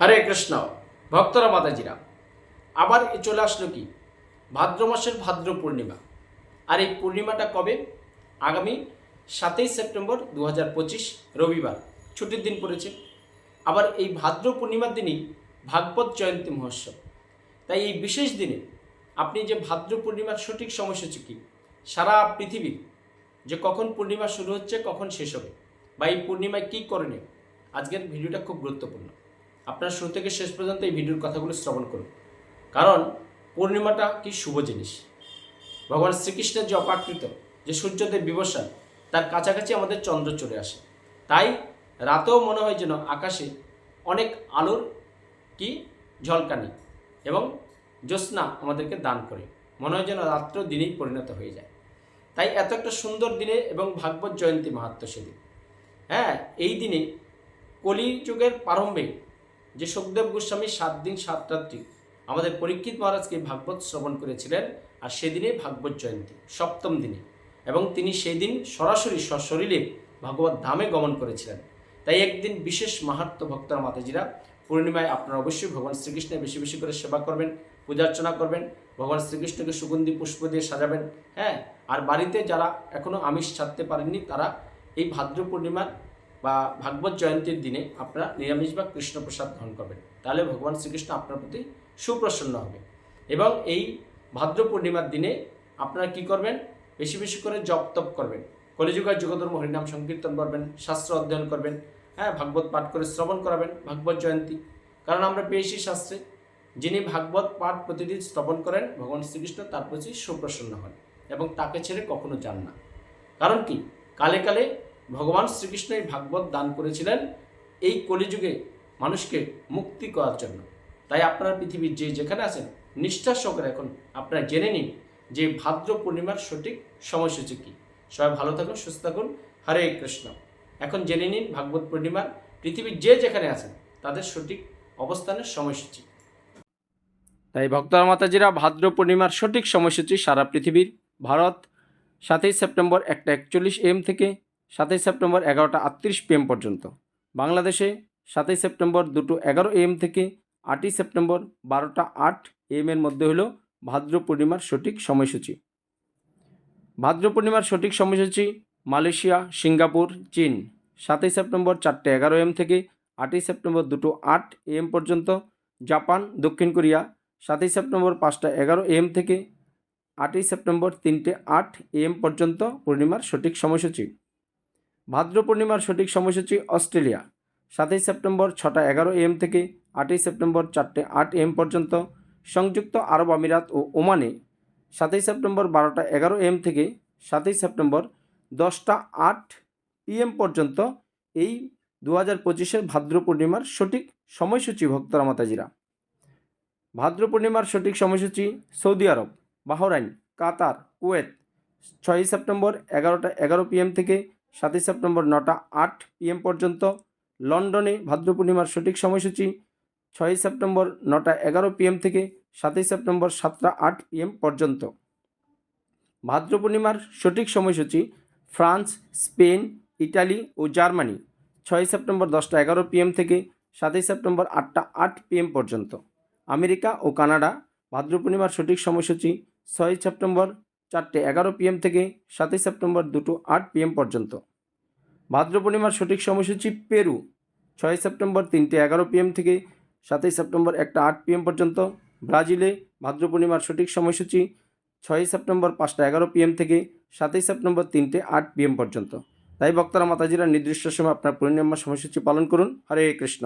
হরে কৃষ্ণ, ভক্তরা মাতাজিরা। আবার এ চলে আসলো কি? ভাদ্র মাসের ভাদ্র পূর্ণিমা। আর এই পূর্ণিমাটা কবে? আগামী সাতই সেপ্টেম্বর দু হাজার পঁচিশ, রবিবার। ছুটির দিন পড়েছে। আবার এই ভাদ্র পূর্ণিমার দিনই ভাগবত জয়ন্তী মহোৎসব। তাই এই বিশেষ দিনে আপনি যে ভাদ্র পূর্ণিমার সঠিক সময়সূচি কী? সারা পৃথিবীর যে কখন পূর্ণিমা শুরু হচ্ছে, কখন শেষ হবে? বা এই পূর্ণিমায় কী করণীয়? আজকের ভিডিওটা খুব গুরুত্বপূর্ণ। আপনার শুরু থেকে শেষ পর্যন্ত এই ভিডিওর কথাগুলো শ্রবণ করুন। কারণ পূর্ণিমাটা কি শুভ জিনিস। ভগবান শ্রীকৃষ্ণের যে অপাকৃত, যে সূর্যদেব বিবসান, তার কাছাকাছি আমাদের চন্দ্র চলে আসে। তাই রাতেও মনে হয় যেন আকাশে অনেক আলোর কি ঝলকানি এবং জ্যোৎস্না আমাদেরকে দান করে। মনে হয় যেন রাত্র দিনেই পরিণত হয়ে যায়। তাই এত একটা সুন্দর দিনে এবং ভাগবত জয়ন্তী মাহাত্ম সেদিন। হ্যাঁ এই দিনে কলি যুগের প্রারম্ভে যে সুখদেব গোস্বামী সাত দিন, সাত রাত্রি আমাদের পরীক্ষিত মহারাজকে ভাগবত শ্রবণ করেছিলেন আর সেদিনে ভাগবত জয়ন্তী, সপ্তম দিনে। এবং তিনি সেই দিন সরাসরি সশরীরে ভাগবত ধামে গমন করেছিলেন। তাই একদিন বিশেষ মাহাত্ম ভক্তরা মাতাজিরা পূর্ণিমায় আপনারা অবশ্যই ভগবান শ্রীকৃষ্ণের বেশি বেশি করে সেবা করবেন পূজার্চনা করবেন, ভগবান শ্রীকৃষ্ণকে সুগন্ধি পুষ্প দিয়ে সাজাবেন হ্যাঁ? আর বাড়িতে যারা এখনও আমিষ ছাড়তে পারেননি তারা এই ভাদ্র পূর্ণিমার বা ভাগবত জয়ন্তীর দিনে আপনারা নিরামিষ বা কৃষ্ণপ্রসাদ গ্রহণ করবেন। তাহলে ভগবান শ্রীকৃষ্ণ আপনার প্রতি সুপ্রসন্ন হবে। এবং এই ভাদ্র পূর্ণিমার দিনে আপনারা কি করবেন? বেশি বেশি করে জপ তপ করবেন। কলিযুগার যুগধর্ম হরিনাম সংকীর্তন করবেন, শাস্ত্র অধ্যয়ন করবেন হ্যাঁ ভাগবত পাঠ করে শ্রবণ করাবেন, ভাগবত জয়ন্তী। কারণ আমরা পেয়েছি শাস্ত্রে, যিনি ভাগবত পাঠ প্রতিদিন শ্রবণ করেন, ভগবান শ্রীকৃষ্ণ তার প্রতি সুপ্রসন্ন হন এবং তাকে ছেড়ে কখনো যান না। কারণ কি? কালে কালে ভগবান শ্রীকৃষ্ণ এই ভাগবত দান করেছিলেন এই কলিযুগে মানুষকে মুক্তি করার জন্য। তাই আপনার পৃথিবীর যে যেখানে আছেন, নিষ্ঠার সহকারে এখন আপনারা জেনে নিন যে ভাদ্র পূর্ণিমার সঠিক সময়সূচি কী। সবাই ভালো থাকুন, সুস্থ থাকুন। হরে কৃষ্ণ। এখন জেনে নিন ভাগবত পূর্ণিমার পৃথিবীর যে যেখানে আছেন, তাদের সঠিক অবস্থানের সময়সূচি। তাই ভক্তরা, মাতাজিরা, ভাদ্র পূর্ণিমার সঠিক সময়সূচি সারা পৃথিবীর ভারত, সাতই সেপ্টেম্বর একটা একচল্লিশ এম থেকে সাতই সেপ্টেম্বর এগারোটা আটত্রিশ পিএম পর্যন্ত। বাংলাদেশে সাতই সেপ্টেম্বর দুটো এগারো এম থেকে আটই সেপ্টেম্বর বারোটা আট এম এর মধ্যে হলো ভাদ্র পূর্ণিমার সঠিক সময়সূচি। ভাদ্র পূর্ণিমার সঠিক সময়সূচি মালয়েশিয়া, সিঙ্গাপুর, চীন। সাতই সেপ্টেম্বর চারটে এগারো এম থেকে আটই সেপ্টেম্বর দুটো আট এম পর্যন্ত। জাপান, দক্ষিণ কোরিয়া, সাতই সেপ্টেম্বর পাঁচটা এগারো এম থেকে আটই সেপ্টেম্বর তিনটে আট এম পর্যন্ত পূর্ণিমার সঠিক সময়সূচি। ভাদ্র পূর্ণিমার সঠিক সময়সূচি অস্ট্রেলিয়া, সাতই সেপ্টেম্বর ছটা এগারো এম থেকে আটই সেপ্টেম্বর চারটে আট এম পর্যন্ত, সংযুক্ত আরব আমিরাত ও ওমানে, সাতই সেপ্টেম্বর বারোটা এগারো এম থেকে সাতই সেপ্টেম্বর দশটা আট পিএম পর্যন্ত এই দু হাজার পঁচিশের ভাদ্র পূর্ণিমার সঠিক সময়সূচি, ভক্তরা মাতাজিরা। ভাদ্র পূর্ণিমার সঠিক সময়সূচি Saudi Arab, Bahrain, Qatar, Kuwait, ছয়ই সেপ্টেম্বর এগারোটা এগারো পিএম থেকে সাতই সেপ্টেম্বর নটা আট পিএম পর্যন্ত। লন্ডনে ভাদ্র পূর্ণিমার সঠিক সময়সূচি ছয়ই সেপ্টেম্বর নটা এগারো পিএম থেকে সাতই সেপ্টেম্বর সাতটা আট পিএম পর্যন্ত। ভাদ্র পূর্ণিমার সঠিক সময়সূচি ফ্রান্স, স্পেন, ইটালি ও জার্মানি ছয় সেপ্টেম্বর দশটা এগারো পিএম থেকে সাতই সেপ্টেম্বর আটটা আট পিএম পর্যন্ত। আমেরিকা ও কানাডা ভাদ্র পূর্ণিমার সঠিক সময়সূচি ছয় সেপ্টেম্বর চারটে এগারো পিএম থেকে সাতই সেপ্টেম্বর দুটো আট পিএম পর্যন্ত। ভাদ্র পূর্ণিমার সঠিক সময়সূচি পেরু, ছয় সেপ্টেম্বর তিনটে এগারো পিএম থেকে সাতই সেপ্টেম্বর একটা আট পিএম পর্যন্ত। ব্রাজিলে ভাদ্র পূর্ণিমার সঠিক সময়সূচি ছয়ই সেপ্টেম্বর পাঁচটা এগারো পিএম থেকে সাতই সেপ্টেম্বর তিনটে আট পিএম পর্যন্ত। তাই বক্তারা মাতাজিরা নির্দিষ্ট সময় আপনার পূর্ণিমা সময়সূচি পালন করুন। হরে কৃষ্ণ।